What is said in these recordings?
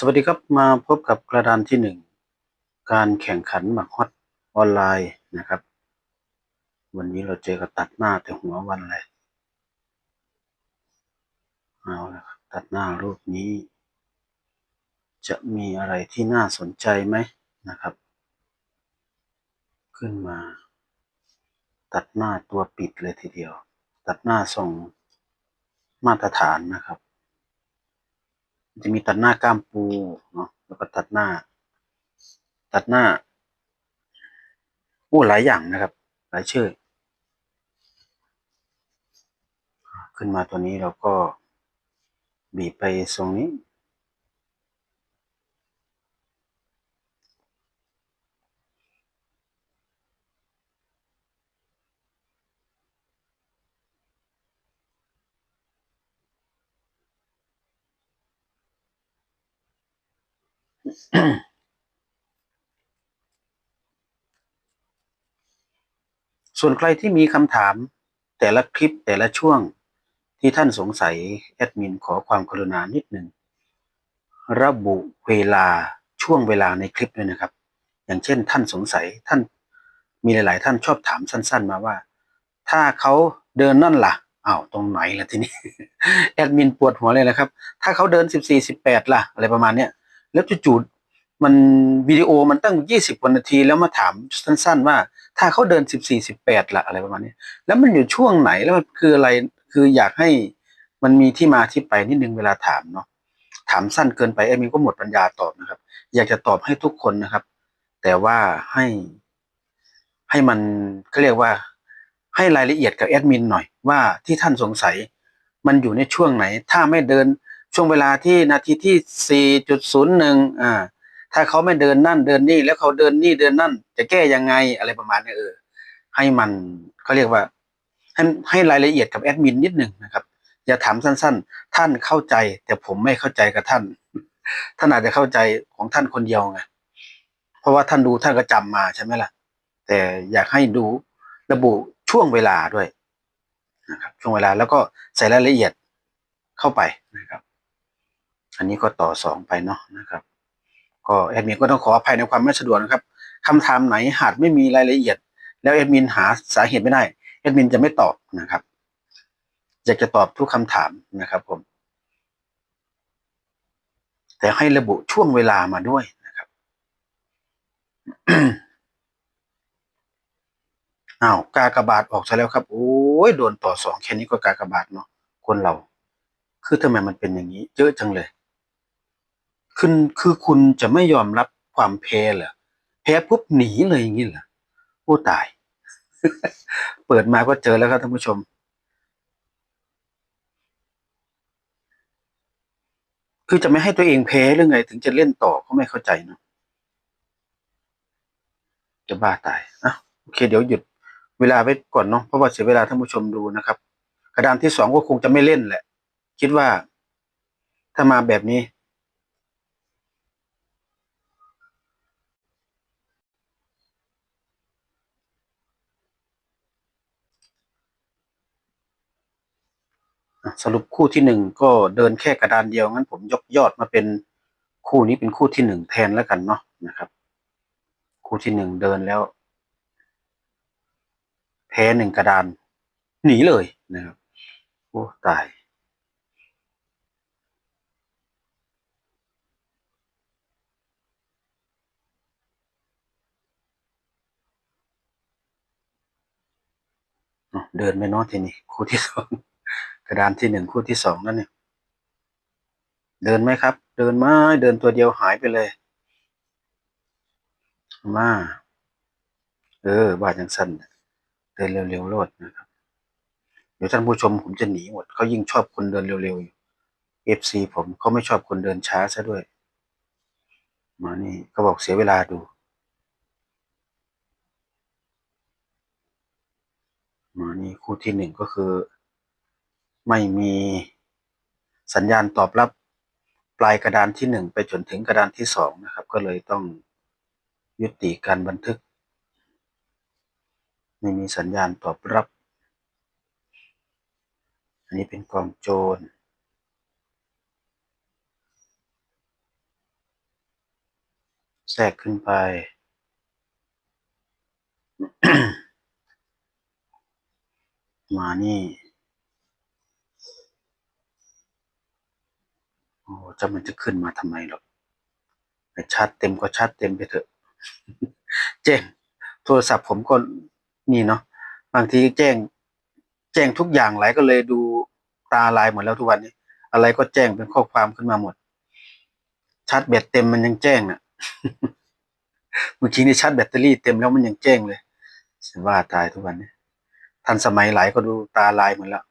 สวัสดีครับมาพบกับกระดานที่หนึ่งการแข่งขันหมากฮอตออนไลน์นะครับ วันนี้เราเจอกับตัดหน้าแต่หัววันเลยเอาละครับตัดหน้ารูปนี้ จะมีอะไรที่น่าสนใจไหมนะครับ ขึ้นมา ตัดหน้าตัวปิดเลยทีเดียว ตัดหน้าส่งมาตรฐานนะครับ จะมีตัดหน้ากล้ามปูเนาะแล้วก็ตัดหน้า ตัดหน้าอู้หลายอย่างนะครับ หลายชื่อ ขึ้นมาตัวนี้เราก็บีบไปทรงนี้ ส่วนใครที่มีคำถามแต่ละคลิปแต่ละช่วงที่ท่านสงสัย แอดมินขอความกรุณานิดหนึ่ง ระบุเวลาช่วงเวลาในคลิปด้วยนะครับ อย่างเช่น ท่านสงสัยท่านมีหลาย ๆ ท่านชอบถามสั้น ๆ มาว่า ถ้าเขาเดินนั่นล่ะอ้าวตรงไหนล่ะทีนี้ แอดมินปวดหัวเลยนะครับ ถ้าเขาเดินสิบสี่สิบแปดล่ะ อะไรประมาณเนี้ย แล้วจู่ๆมันวิดีโอมันตั้งยี่สิบว่านาที แล้วมาถามสั้น ๆ ว่า ถ้าเขาเดินสิบสี่สิบแปดละอะไรประมาณนี้ แล้วมันอยู่ช่วงไหนแล้วมันคืออะไรคืออยากให้มันมีที่มาที่ไปนิดนึงเวลาถามเนาะถามสั้นเกินไปแอดมินก็หมดปัญญาตอบนะครับ อยากจะตอบให้ทุกคนนะครับ แต่ว่าให้ ให้มันเขาเรียกว่า ให้รายละเอียดกับแอดมินหน่อยว่าที่ท่านสงสัย มันอยู่ในช่วงไหน ถ้าไม่เดิน ช่วงเวลาที่นาทีที่สี่จุดศูนย์หนึ่งอ่า ถ้าเขาไม่เดินนั่นเดินนี่แล้วเขาเดินนี่เดินนั่น จะแก้ยังไงอะไรประมาณนี้เออ ให้มันเขาเรียกว่า ให้ให้รายละเอียดกับแอดมินนิดหนึ่งนะครับ อย่าถามสั้น ๆ ท่านเข้าใจ แต่ผมไม่เข้าใจกับท่าน ท่านอาจจะเข้าใจของท่านคนเดียวไง เพราะว่าท่านดูท่านก็จำมาใช่ไหมล่ะ แต่อยากให้ดูระบุช่วงเวลาด้วยนะครับช่วงเวลาแล้วก็ใส่รายละเอียดเข้าไปนะครับ อันนี้ก็ต่อสองไปเนาะนะครับ ก็แอดมินก็ต้องขออภัยในความไม่สะดวกนะครับคำถามไหนหากไม่มีรายละเอียด แล้วแอดมินหาสาเหตุไม่ได้แอดมินจะไม่ตอบนะครับอยากจะตอบทุกคำถามนะครับผม แต่ให้ระบุช่วงเวลามาด้วยนะครับอ้าวกากบาทออกซะแล้วครับ โอ้ยโดนต่อสองแค่นี้ก็กากบาทเนาะคนเรา คือทำไมมันเป็นอย่างนี้ เยอะจังเลย คือคือคุณจะไม่ยอมรับความแพ้เหรอแพ้ปุ๊บหนีเลยอย่างนี้เหรอโอ้ตาย เปิดมาก็เจอแล้วครับท่านผู้ชม คือจะไม่ให้ตัวเองแพ้หรือไง ถึงจะเล่นต่อก็ไม่เข้าใจเนาะจะบ้าตายอะโอเค เดี๋ยวหยุดเวลาไว้ก่อนเนาะเพราะว่าเสียเวลาท่านผู้ชมดูนะครับกระดานที่สองก็คงจะไม่เล่นแหละ คิดว่าถ้ามาแบบนี้ สรุปคู่ที่หนึ่งก็เดินแค่กระดานเดียวงั้นผมยกยอดมาเป็นคู่นี้เป็นคู่ที่หนึ่งแทนแล้วกันเนาะนะครับ คู่ที่หนึ่งเดินแล้ว แพ้หนึ่งกระดาน หนีเลยนะครับโอ้ตายเดินไปเนาะทีนี้คู่ที่สอง กระดานที่หนึ่งคู่ที่สองนั่นเนี่ย เดินไหมครับ เดินไมาเดินตัวเดียวหายไปเลย มา เออบาดยังสั้นเดินเร็วๆโลดนะครับ เดี๋ยวท่านผู้ชมผมจะหนีหมดเขายิ่งชอบคนเดินเร็วๆอยู่เอฟซีผมเขาไม่ชอบคนเดินช้าซะด้วย มานี่เขาบอกเสียเวลาดู มานี่คู่ที่หนึ่งก็คือ ไม่มีสัญญาณตอบรับปลายกระดานที่หนึ่งไปจนถึงกระดานที่สองนะครับ ก็เลยต้องยุติการบันทึก ไม่มีสัญญาณตอบรับ อันนี้เป็นกองโจรแทรกขึ้นไป มานี่ โอ้ จะมันจะขึ้นมาทำไมหรอกชาร์จเต็มก็ชาร์จเต็มไปเถอะ แจ้ง โทรศัพท์ผมก็นี่เนาะบางทีแจ้ง แจ้งทุกอย่างหลายก็เลยดูตาลายหมดแล้วทุกวันนี้ อะไรก็แจ้งเป็นข้อความขึ้นมาหมดชาร์จแบตเต็มมันยังแจ้งน่ะเมื่อกี้นี่ชาร์จแบตเตอรี่เต็มแล้วมันยังแจ้งเลยฉันว่าตายทุกวันนี้ทันสมัยหลายก็ดูตาลายหมดแล้ว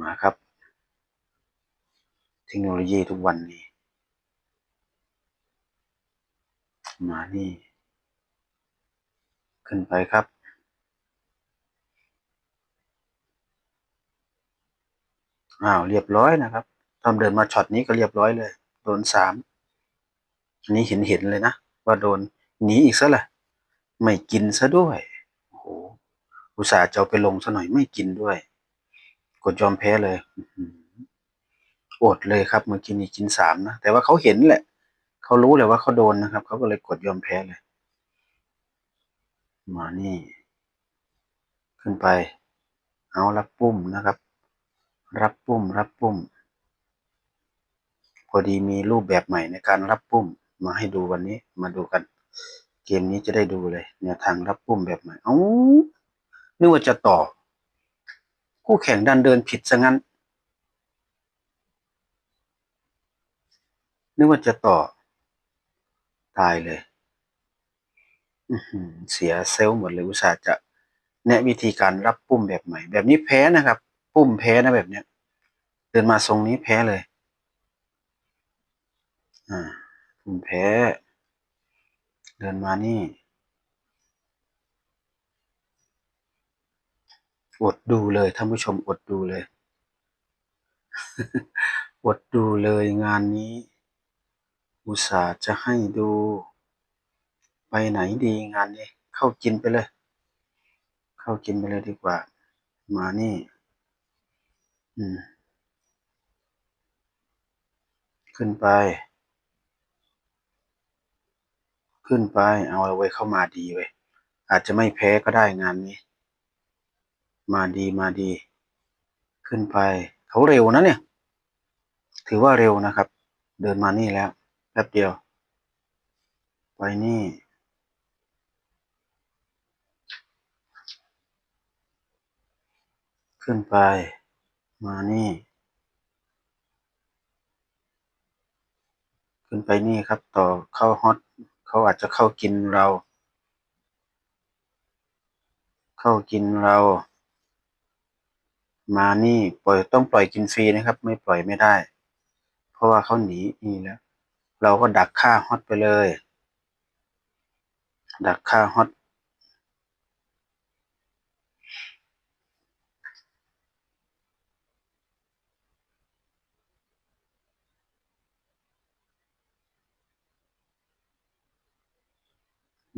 มาครับ เทคโนโลยีทุกวันนี้ มานี่ ขึ้นไปครับอ้าวเรียบร้อยนะครับตอนเดินมาช็อตนี้ก็เรียบร้อยเลย โดนสามอันนี้เห็นเห็นเลยนะ ว่าโดนหนีอีกซะละไม่กินซะด้วยโอ้โหอุตส่าห์จะเอาไปลงซะหน่อยไม่กินด้วย กดยอมแพ้เลยอดเลยครับเมื่อกี้นี้กินสามนะแต่ว่าเขาเห็นแหละเขารู้แหละว่าเขาโดนนะครับเขาก็เลยกดยอมแพ้เลย มานี่ ขึ้นไป เอารับปุ่มนะครับ รับปุ่ม รับปุ่ม พอดีมีรูปแบบใหม่ในการรับปุ่ม มาให้ดูวันนี้ มาดูกัน เกมนี้จะได้ดูเลยแนวทางรับปุ่มแบบใหม่ เอ้านึกว่าจะต่อ คู่แข่งดันเดินผิดซะงั้น นึกว่าจะต่อ ตายเลยเสียเซลล์หมดเลยอุตส่าห์จะแนะวิธีการรับปุ่มแบบใหม่ แบบนี้แพ้นะครับ ปุ้มแพ้นะแบบเนี้ย เดินมาทรงนี้แพ้เลย อ่า ปุ่มแพ้ เดินมานี่ อดดูเลยท่านผู้ชมอดดูเลย อดดูเลยงานนี้ อุตส่าห์จะให้ดู ไปไหนดีงานนี้ เข้ากินไปเลย เข้ากินไปเลยดีกว่า มานี่ อืม ขึ้นไป ขึ้นไป เอาไว้เข้ามาดีเว้ยอาจจะไม่แพ้ก็ได้งานนี้ มาดีมาดี ขึ้นไป เขาเร็วนะเนี่ย ถือว่าเร็วนะครับ เดินมานี่แล้วแป๊บเดียว ไปนี่ ขึ้นไป มานี่ ขึ้นไปนี่ครับ ต่อเข้าฮอตเขาอาจจะเข้ากินเรา เข้ากินเรา มานี่ปล่อยต้องปล่อยกินฟรีนะครับ ไม่ปล่อยไม่ได้ เพราะว่าเขาหนีนี่แล้ว เราก็ดักค่าฮอตไปเลย ดักค่าฮอต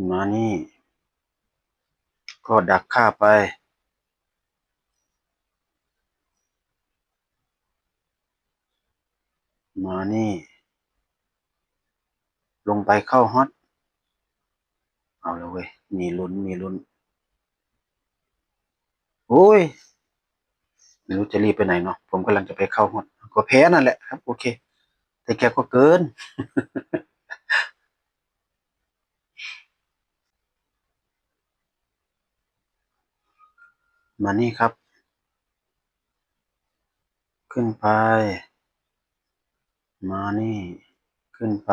มานี่ ก็ดักค่าไป มานี่ ลงไปเข้าฮอต เอาแล้วเว้ย มีลุ้น มีลุ้น โอ้ย ไม่รู้จะรีบไปไหนเนาะ ผมกำลังจะไปเข้าฮอต ก็แพ้นั่นแหละครับ โอเค แต่แกก็เกิน มานี่ครับ ขึ้นไป มานี่ ขึ้นไป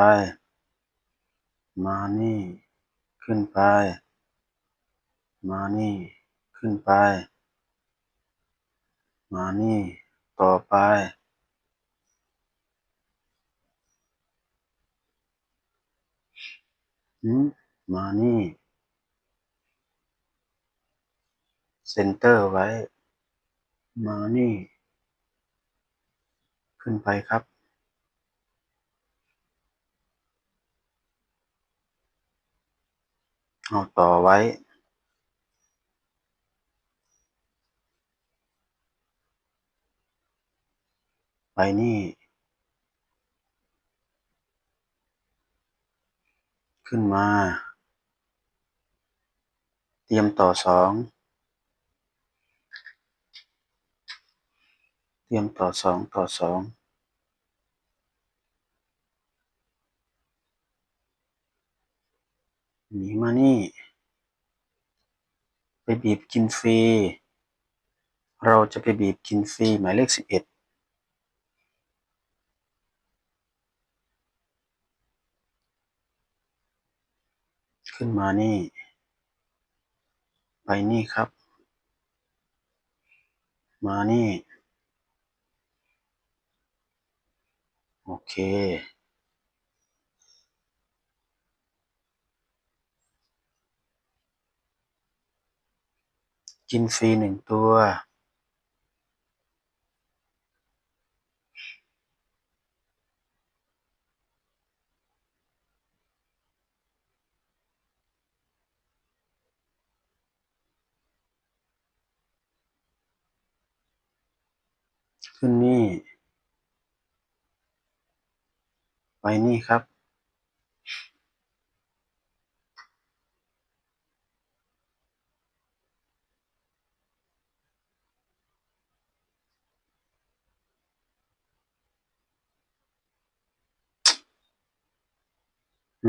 มานี่ ขึ้นไป มานี่ ขึ้นไป มานี่ ต่อไปอืมมานี่ เซนเตอร์ไว้ มานี่ ขึ้นไปครับ เอาต่อไว้ ไปนี่ ขึ้นมา เตรียมต่อสอง เตรียมต่อสองต่อสอง หนีมานี่ ไปบีบกินฟรี เราจะไปบีบกินฟรี หมายเลขสิบเอ็ดขึ้นมานี่ ไปนี่ครับ มานี่ โอเค กินฟรีหนึ่งตัว ขึ้นนี่ ไปนี่ครับ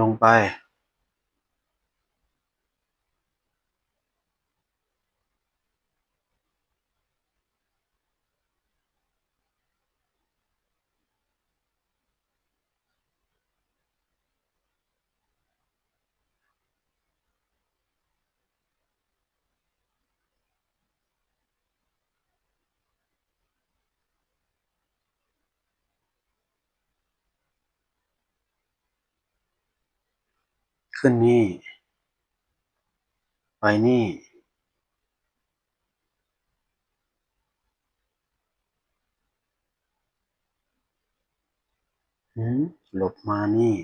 ลงไป ขึ้นนี่ ไปนี่หืมหลบมานี่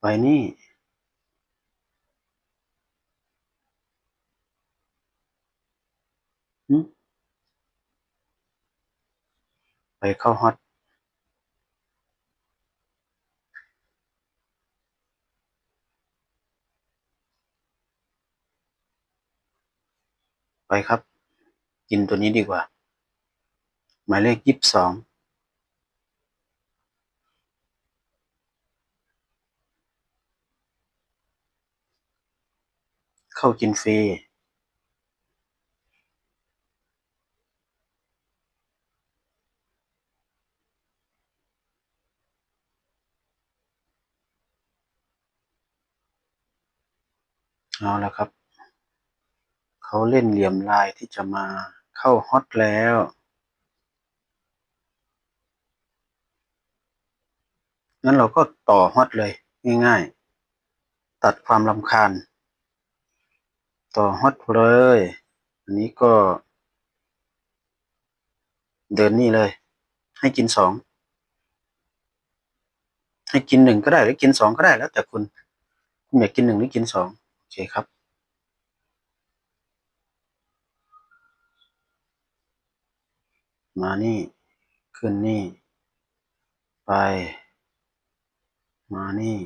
ไปนี่ไปเข้าฮอต ไปครับ กินตัวนี้ดีกว่า หมายเลขยี่สิบสองเข้ากินฟรีเอาละครับ เขาเล่นเหลี่ยมลายที่จะมาเข้าฮอตแล้วงั้นเราก็ต่อฮอตเลยง่ายๆ ตัดความรำคาญ ต่อฮอตเลย อันนี้ก็ เดินนี่เลย ให้กินสองให้กินหนึ่งก็ได้หรือกินสองก็ได้แล้วแต่คุณ คุณอยากกินหนึ่งหรือกินสองโอเคครับ มานี่ ขึ้นนี่ ไป มานี่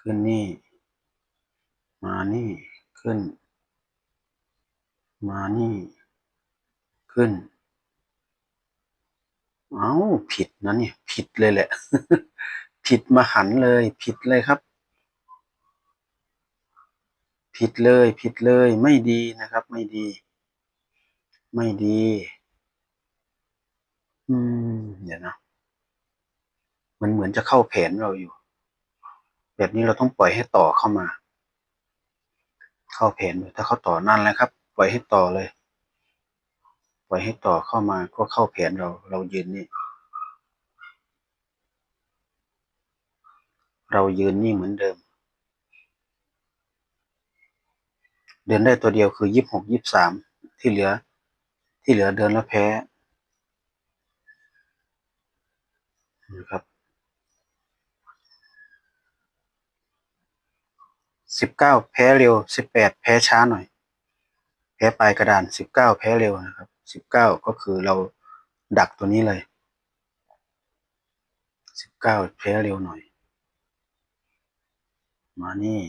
ขึ้นนี่ มานี่ ขึ้น มานี่ ขึ้น เอ้าผิดนะเนี่ย ผิดเลยแหละ ผิดมาหันเลย ผิดเลยครับผิดเลย ผิดเลยไม่ดีนะครับ ไม่ดี ไม่ดี อืม เดี๋ยวนะ มันเหมือนจะเข้าแผนเราอยู่ แบบนี้เราต้องปล่อยให้ต่อเข้ามา เข้าแผนถ้าเขาต่อนั่นแหละครับ ปล่อยให้ต่อเลย ปล่อยให้ต่อเข้ามาก็เข้าแผนเรา เรายืนนี่ เรายืนนี่เหมือนเดิม เดินได้ตัวเดียวคือยี่สิบหกยี่สิบสามที่เหลือ ที่เหลือเดินแล้วแพ้ นะครับสิบเก้าแพ้เร็วสิบแปดแพ้ช้าหน่อย แพ้ปลายกระดานสิบเก้าแพ้เร็วนะครับสิบเก้าก็คือเราดักตัวนี้เลยก้าแพ้เร็วหน่อย มานี่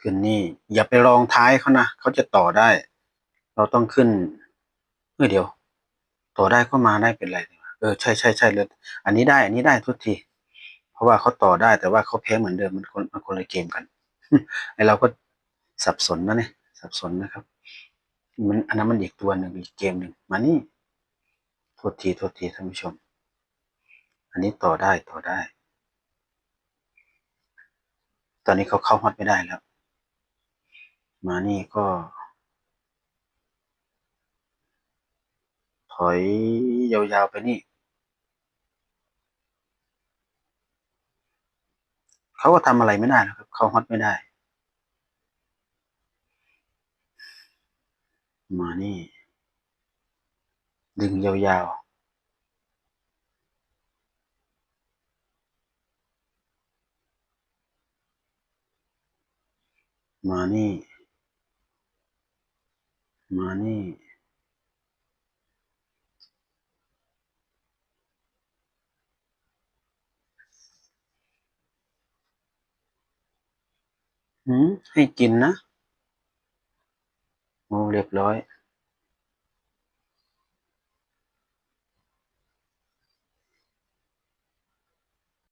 ขึ้นนี่ อย่าไปรองท้ายเขานะเขาจะต่อได้ เราต้องขึ้นเมื่อเดียว ต่อได้ก็มาได้เป็นไร เออใช่ใช่ใช่เลยอันนี้ได้ อันนี้ได้ทุกที เพราะว่าเขาต่อได้แต่ว่าเขาแพ้เหมือนเดิมมันคนมันคนละเกมกันไอเราก็สับสนนะเนี่ยสับสนนะครับ มันอันนั้นมันอีกตัวหนึ่งอีกเกมหนึ่งมานี่โทษทีโทษทีท่านผู้ชม อันนี้ต่อได้ต่อได้ ตอนนี้เขาเข้าฮอตไม่ได้แล้ว มานี่ก็ ถอยยาวๆไปนี่ เขาก็ทำอะไรไม่ได้นะครับ เขาฮอตไม่ได้ มานี่ ดึงยาวๆมานี่ มานี่ ให้กินนะโอ้เรียบร้อย